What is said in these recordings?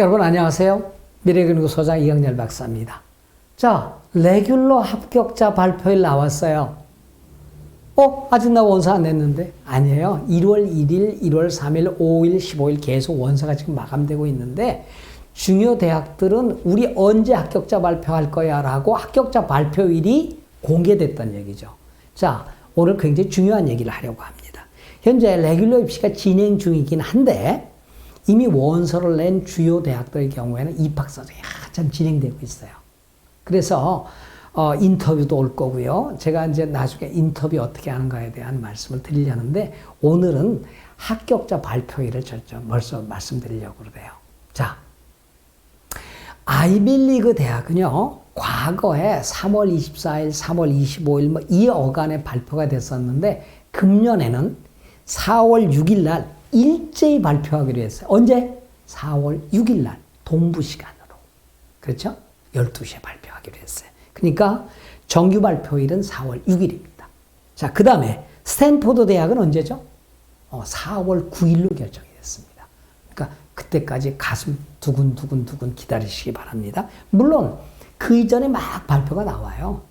여러분 안녕하세요. 미래근구 소장 이영렬 박사입니다. 자, 레귤러 합격자 발표일 나왔어요. 어? 아직 나 원서 안 냈는데? 아니에요. 1월 1일, 1월 3일, 5일, 15일 계속 원서가 지금 마감되고 있는데 중요 대학들은 우리 언제 합격자 발표할 거야 라고 합격자 발표일이 공개됐던 얘기죠. 자, 오늘 굉장히 중요한 얘기를 하려고 합니다. 현재 레귤러 입시가 진행 중이긴 한데 이미 원서를 낸 주요 대학들의 경우에는 입학사정이 한참 진행되고 있어요. 그래서 어, 인터뷰도 올 거고요. 제가 이제 나중에 인터뷰 어떻게 하는가에 대한 말씀을 드리려는데 오늘은 합격자 발표일을 절저 벌써 말씀드리려고 그러네요. 자, 아이빌리그 대학은요, 과거에 3월 24일, 3월 25일 뭐 이 어간에 발표가 됐었는데 금년에는 4월 6일 날 일제히 발표하기로 했어요. 언제? 4월 6일 날 동부 시간으로. 그렇죠? 12시에 발표하기로 했어요. 그러니까 정규 발표일은 4월 6일입니다. 자, 그 다음에 스탠포드 대학은 언제죠? 어, 4월 9일로 결정이 됐습니다. 그러니까 그때까지 가슴 두근두근두근 기다리시기 바랍니다. 물론 그 이전에 막 발표가 나와요.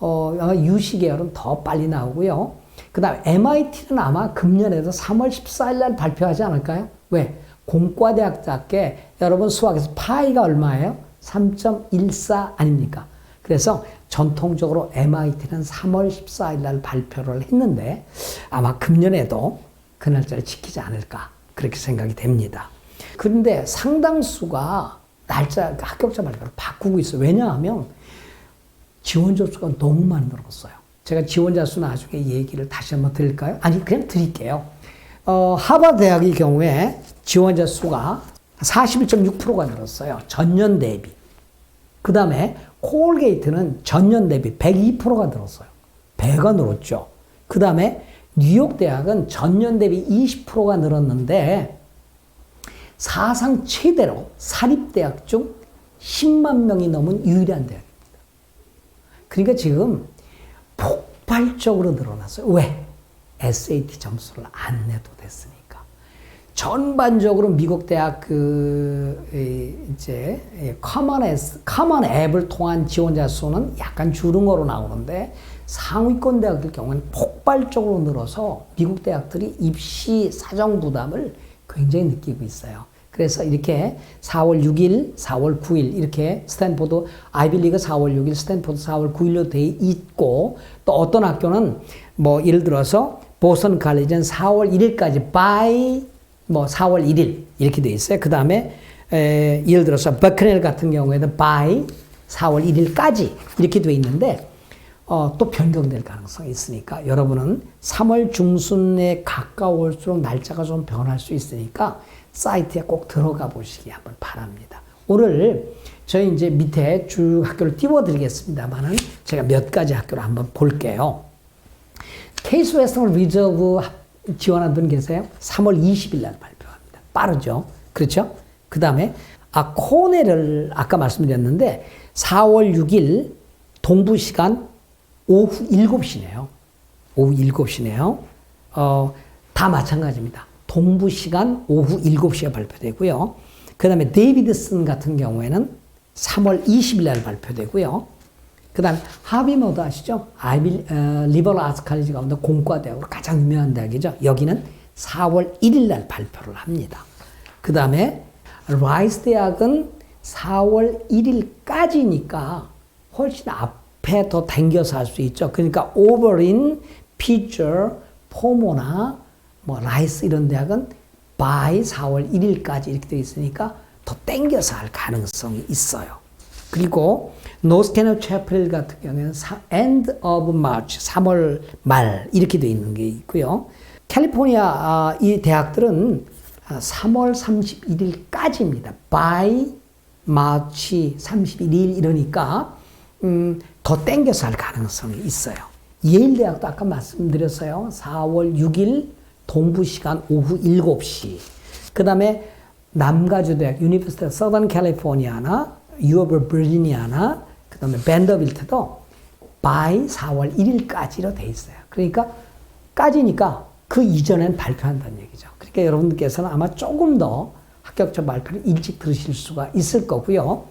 어, 유시 계열은 더 빨리 나오고요. 그 다음 MIT는 아마 금년에도 3월 14일 날 발표하지 않을까요? 왜? 공과대학자께 여러분 수학에서 파이가 얼마예요? 3.14 아닙니까? 그래서 전통적으로 MIT는 3월 14일 날 발표를 했는데 아마 금년에도 그 날짜를 지키지 않을까 그렇게 생각이 됩니다. 그런데 상당수가 날짜 합격자 발표를 바꾸고 있어요. 왜냐하면 지원자 수가 너무 많이 늘었어요. 제가 지원자 수 나중에 얘기를 다시 한번 드릴까요? 아니 그냥 드릴게요. 어, 하버드 대학의 경우에 지원자 수가 41.6%가 늘었어요. 전년 대비. 그 다음에 콜게이트는 전년 대비 102%가 늘었어요. 배가 늘었죠. 그 다음에 뉴욕 대학은 전년 대비 20%가 늘었는데 사상 최대로 사립대학 중 10만 명이 넘은 유일한 대학입니다. 그러니까 지금 폭발적으로 늘어났어요. 왜? SAT 점수를 안 내도 됐으니까. 전반적으로 미국 대학 그 이제 커먼 S 커먼 앱을 통한 지원자 수는 약간 줄응어로 나오는데 상위권 대학들 경우는 폭발적으로 늘어서 미국 대학들이 입시 사정 부담을 굉장히 느끼고 있어요. 그래서 이렇게 4월 6일, 4월 9일 이렇게 스탠포드 아이빌리그 4월 6일, 스탠포드 4월 9일로 돼 있고 또 어떤 학교는 뭐 예를 들어서 보스턴 칼리지는 4월 1일까지 by 뭐 4월 1일 이렇게 돼 있어요. 그 다음에 예를 들어서 버크넬 같은 경우에는 by 4월 1일까지 이렇게 돼 있는데 어, 또 변경될 가능성이 있으니까 여러분은 3월 중순에 가까울수록 날짜가 좀 변할 수 있으니까 사이트에 꼭 들어가 보시기 한번 바랍니다. 오늘 저희 이제 밑에 쭉 학교를 띄워드리겠습니다만은 제가 몇 가지 학교를 한번 볼게요. 케이스 웨스턴 리저브 지원한 분 계세요? 3월 20일 날 발표합니다. 빠르죠? 그렇죠? 그 다음에 아, 코넬을 아까 말씀드렸는데 4월 6일 동부 시간 오후 7시네요. 오후 7시네요. 어, 다 마찬가지입니다. 동부 시간 오후 7시에 발표되고요. 그 다음에 데이비드슨 같은 경우에는 3월 20일 날 발표되고요. 그 다음에 하비모드 아시죠? 아이빌, 어, 리버럴 아츠 칼리지 가운데 공과 대학으로 가장 유명한 대학이죠. 여기는 4월 1일 날 발표를 합니다. 그 다음에 라이스 대학은 4월 1일까지니까 훨씬 앞에 더 당겨서 할 수 있죠. 그러니까 오버린, 피처, 포모나 뭐 라이스 이런 대학은 by 4월 1일까지 이렇게 되어 있으니까 더 땡겨서 할 가능성이 있어요. 그리고 노스캐너 채플 같은 경우에는 end of March 3월 말 이렇게 되어 있는 게 있고요. 캘리포니아 이 대학들은 3월 31일까지입니다. by March 31일 이러니까 음, 더 땡겨서 할 가능성이 있어요. 예일 대학도 아까 말씀드렸어요. 4월 6일 동부 시간 오후 7시. 그 다음에 남가주 대학, 유니버시티 서던 캘리포니아나 유어버 버지니아나 그 다음에 밴더빌트도 by 4월 1일까지로 돼 있어요. 그러니까 까지니까 그 이전엔 발표한다는 얘기죠. 그러니까 여러분들께서는 아마 조금 더 합격자 발표를 일찍 들으실 수가 있을 거고요.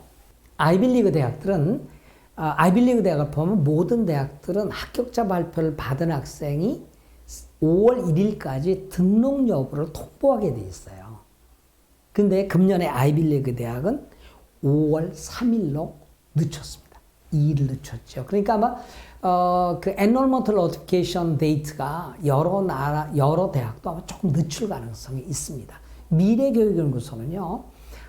아이빌리그 대학들은 아, 아이빌리그 대학을 보면 모든 대학들은 합격자 발표를 받은 학생이 5월 1일까지 등록 여부를 통보하게 돼 있어요. 근데 금년에 아이빌리그 대학은 5월 3일로 늦췄습니다. 2일 늦췄죠. 그러니까 아마 어, 그 enrollment notification date가 여러 나라 여러 대학도 아마 조금 늦출 가능성이 있습니다. 미래교육연구소는요.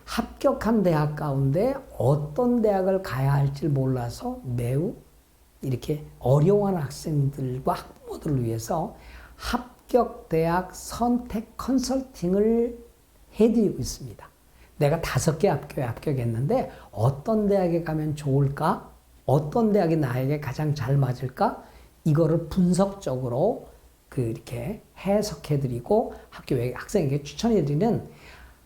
합격한 대학 가운데 어떤 대학을 가야 할지 몰라서 매우 이렇게 어려워하는 학생들과 학부모들을 위해서 합격 대학 선택 컨설팅을 해드리고 있습니다. 내가 다섯 개 학교에 합격했는데 어떤 대학에 가면 좋을까? 어떤 대학이 나에게 가장 잘 맞을까? 이거를 분석적으로 그 이렇게 해석해드리고 학교에 학생에게 추천해드리는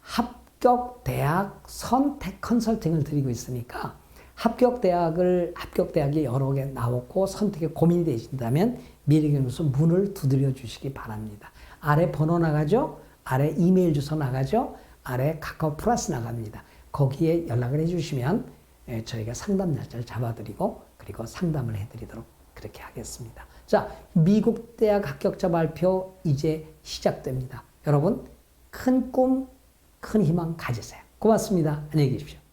합격 대학 선택 컨설팅을 드리고 있으니까 합격 대학을 합격 대학이 여러 개 나왔고 선택에 고민이 되신다면 미래교육소 문을 두드려 주시기 바랍니다. 아래 번호 나가죠? 아래 이메일 주소 나가죠? 아래 카카오 플러스 나갑니다. 거기에 연락을 해주시면 예, 저희가 상담 날짜를 잡아드리고 그리고 상담을 해드리도록 그렇게 하겠습니다. 자, 미국 대학 합격자 발표 이제 시작됩니다. 여러분 큰 꿈, 큰 희망 가지세요. 고맙습니다. 안녕히 계십시오.